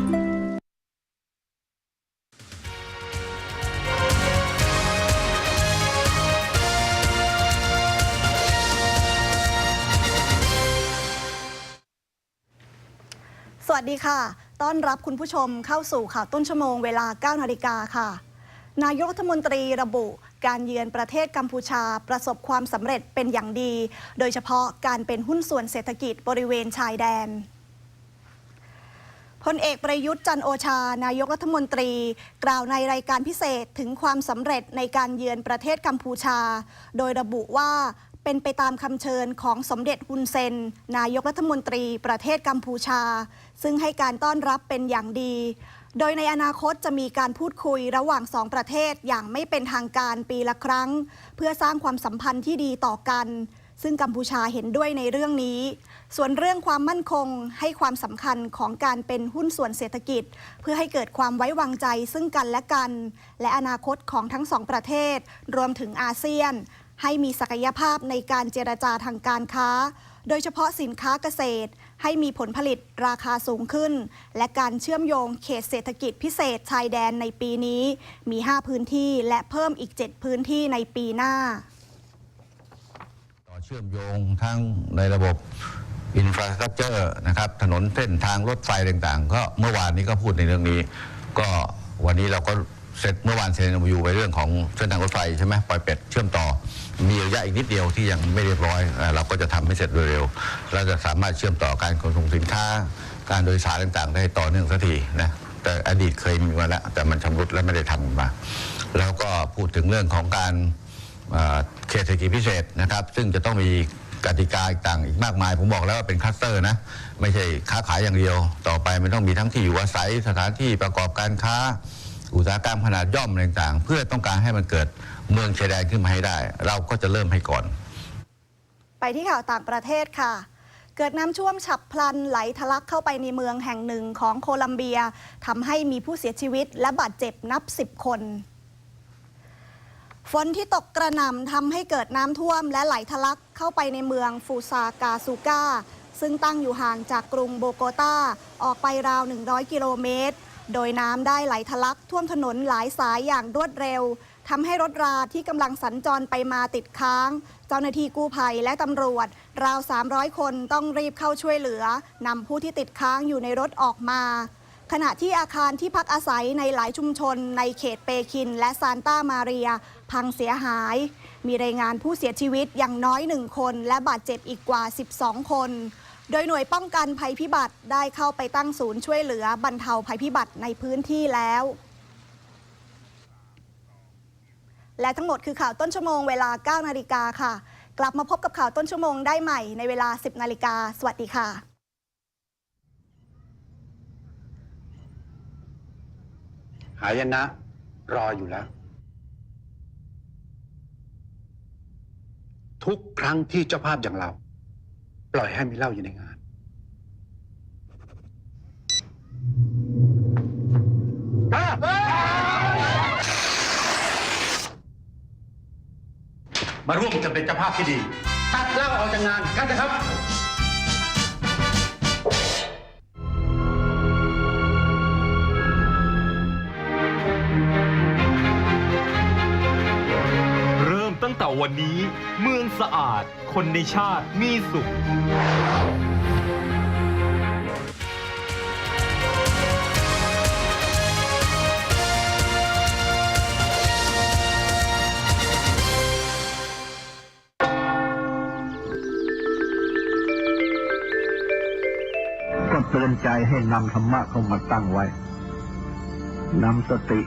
สวัสดีค่ะ ต้อนรับคุณผู้ชมเข้าสู่ข่าวต้นชั่วโมงเวลา 9 นาฬิกาค่ะ นายกรัฐมนตรีระบุการเยือนประเทศกัมพูชาประสบความสำเร็จเป็นอย่างดี โดยเฉพาะการเป็นหุ้นส่วนเศรษฐกิจบริเวณชายแดน พลเอกประยุทธ์จันโอชา นายกรัฐมนตรี กล่าวในรายการพิเศษถึงความสำเร็จในการเยือนประเทศกัมพูชา โดยระบุว่าเป็นไปตามคำเชิญของสมเด็จฮุนเซน นายกรัฐมนตรีประเทศกัมพูชา ซึ่งให้การต้อนรับเป็นอย่างดี โดยในอนาคตจะมีการพูดคุยระหว่างสองประเทศอย่างไม่เป็นทางการปีละครั้ง เพื่อสร้างความสัมพันธ์ที่ดีต่อกัน ซึ่งกัมพูชาเห็นด้วยในเรื่องนี้ ส่วนเรื่องความมั่นคงให้ความสำคัญของการเป็นหุ้นส่วนเศรษฐกิจ เพื่อให้เกิดความไว้วางใจซึ่งกันและกัน และอนาคตของทั้งสองประเทศ รวมถึงอาเซียน ให้มีศักยภาพในการเจรจาทางการค้า โดยเฉพาะสินค้าเกษตร ให้มีผลผลิตราคาสูงขึ้น และการเชื่อมโยงเขตเศรษฐกิจพิเศษชายแดนในปีนี้ มี 5 พื้นที่และเพิ่มอีก 7 พื้นที่ในปีหน้า เชื่อมโยงทั้งในระบบอินฟราสตรักเจอร์นะครับถนนเส้นทางรถไฟต่างๆ ก็เมื่อวานนี้ก็พูดในเรื่องนี้ ก็วันนี้เราก็เสร็จเมื่อวานเซ็นอยู่ไปเรื่องของเส้นทางรถไฟใช่ไหมปล่อยเป็ดเชื่อมต่อ มีระยะอีกนิดเดียวที่ยังไม่เรียบร้อยเอ่เราก็จะทำให้เสร็จโดยเร็ว เราจะสามารถเชื่อมต่อการขนส่งสินค้า การโดยสารต่างๆ ได้ต่อเนื่องสักทีนะแต่อดีตเคยมีมาแล้วแต่มันชำรุดและไม่ได้ทำมา แล้วก็พูดถึงเรื่องของการ เขตเศรษฐกิจพิเศษนะครับ ซึ่งจะต้องมีกติกาต่างอีกมากมาย ผมบอกแล้วว่าเป็นคลัสเตอร์นะ ไม่ใช่ค้าขายอย่างเดียว ต่อไปมันต้องมีทั้งที่อยู่อาศัยสถานที่ประกอบการค้า อุตสาหกรรมขนาดย่อมต่างๆ เพื่อต้องการให้มันเกิดเมืองชายแดนขึ้นมาให้ได้ เราก็จะเริ่มให้ก่อน ไปที่ข่าวต่างประเทศค่ะเกิดน้ำท่วมฉับพลันไหลทะลักเข้าไปในเมืองแห่งหนึ่งของโคลัมเบียทำให้มีผู้เสียชีวิตและบาดเจ็บนับสิบคน ฝนที่ตกกระหน่ำทำให้เกิดน้ำท่วมและไหลทะลักเข้าไปในเมืองฟูซากาซูกาซึ่งตั้งอยู่ห่างจากกรุงโบโกตาออกไปราว 100 กิโลเมตร โดยน้ำได้ไหลทะลักท่วมถนนหลายสายอย่างรวดเร็วทำให้รถราที่กำลังสัญจรไปมาติดค้าง เจ้าหน้าที่กู้ภัยและตำรวจ ราว 300 คนต้องรีบเข้าช่วยเหลือนำผู้ที่ติดค้างอยู่ในรถออกมา ขณะที่อาคารที่พักอาศัยในหลายชุมชน ในเขตเปคิน และซานตามาเรีย พังเสียหาย มีรายงานผู้เสียชีวิตอย่างน้อยหนึ่งคน และบาดเจ็บอีกกว่า 12 คน โดยหน่วยป้องกันภัยพิบัติได้เข้าไปตั้งศูนย์ช่วยเหลือบรรเทาภัยพิบัติในพื้นที่แล้ว และทั้งหมดคือข่าวต้นชั่วโมงเวลา 9 นาฬิกาค่ะ กลับมาพบกับข่าวต้นชั่วโมงได้ใหม่ในเวลา 10 นาฬิกาสวัสดีค่ะ หายนะ รออยู่แล้ว ทุกครั้งที่เจ้าภาพอย่างเรา ปล่อยให้มีเหล้าอยู่ในงาน มาร่วมกันเป็นเจ้าภาพที่ดี ตัดเหล้าออกจากงานกันนะครับ วันนี้ เมืองสะอาด คนในชาติมีสุข ก็เตือนใจให้นำธรรมะเข้ามาตั้งไว้นำสติ